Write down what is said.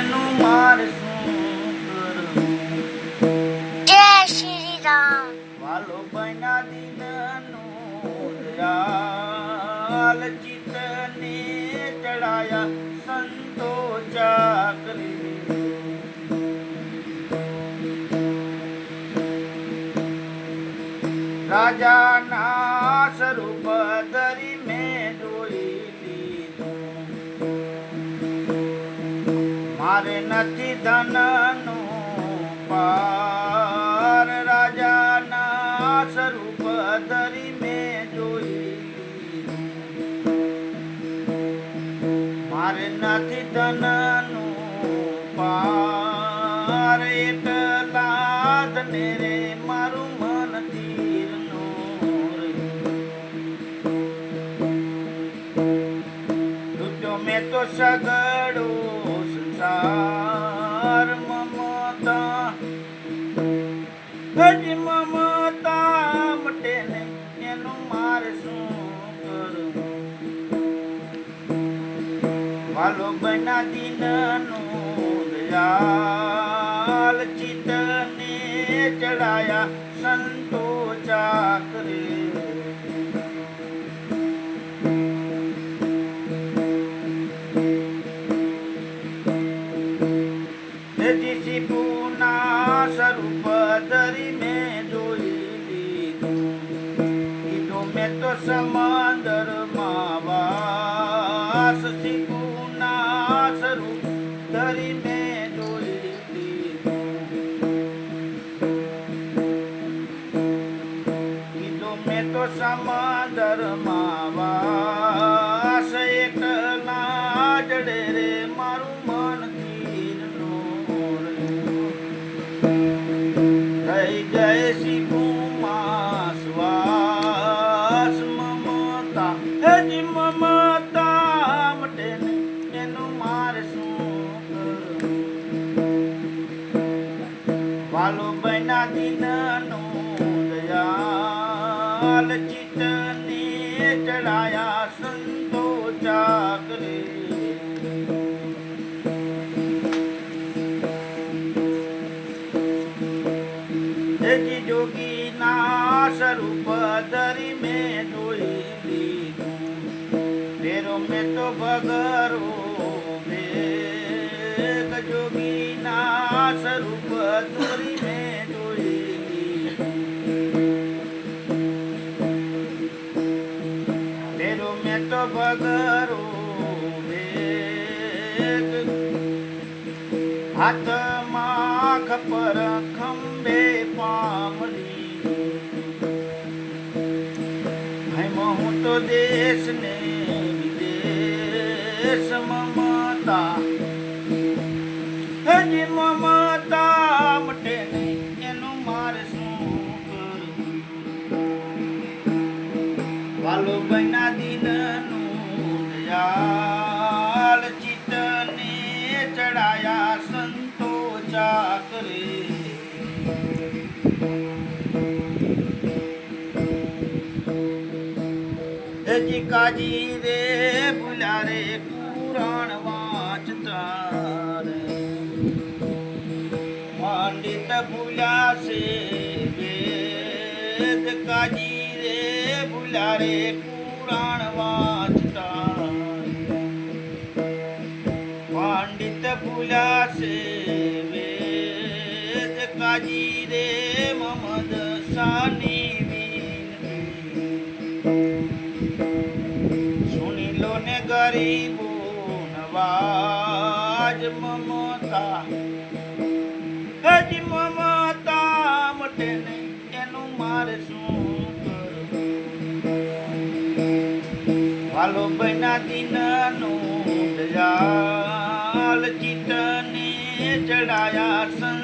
એનું મારે શું જય શ્રી રામ વાલો બન્યા દિનનો દયાલ ચિતને ચડાયા સંતો ચાકરી. રાજાના સ્વરૂપ મારે નથી ધનનું પાર. રાજાના સ્વરૂપ ધરી મેં જોઈ. મારે નથી ધનનું પાર. એટલા ધને રે મારું મન તીરનું મેં તો સગડો મમતા ગજમાં માતા મટે ને એનું માર શું કરું? વાલો બના દીનનું દયાલ ચિતને ચડાયા સંતો ચાકરે. કીધું સમાદર તો સમંદરમાં વાસ એનું મારે શું વાલો બના દીનનું દયાલ ચિતને ચડાયા સંતો ચાકરે. જોગી ના સ્વરૂપ ધરી મેં જોઈ લીધું. તેરો મેં તો ભગરો સ્વરૂપ ધરી મેં જોઈ તેરો મેં તો ભગરો વેગ. હાથમાં ખપર ખંભે પામડી ભાઈમાં હું તો દેશ વિદેશ મમતા હજી વાલો બના દિનનું દયાલ ચિતને ચડાયા સંતો ચાકરે કાજી રે ભૂલા રે પુરાણ વાંચતા પંડિત ભૂલ્યા છે વેદ કાજી રે ભૂલા રે પુરાણ વાંચતા. પંડિત ભૂલ્યા છે વેદ રે મમદ સાની સુની લો ને ગરીબો નવાજ મમતા. બના દિનનું દયાલ ચિતને ચાકરે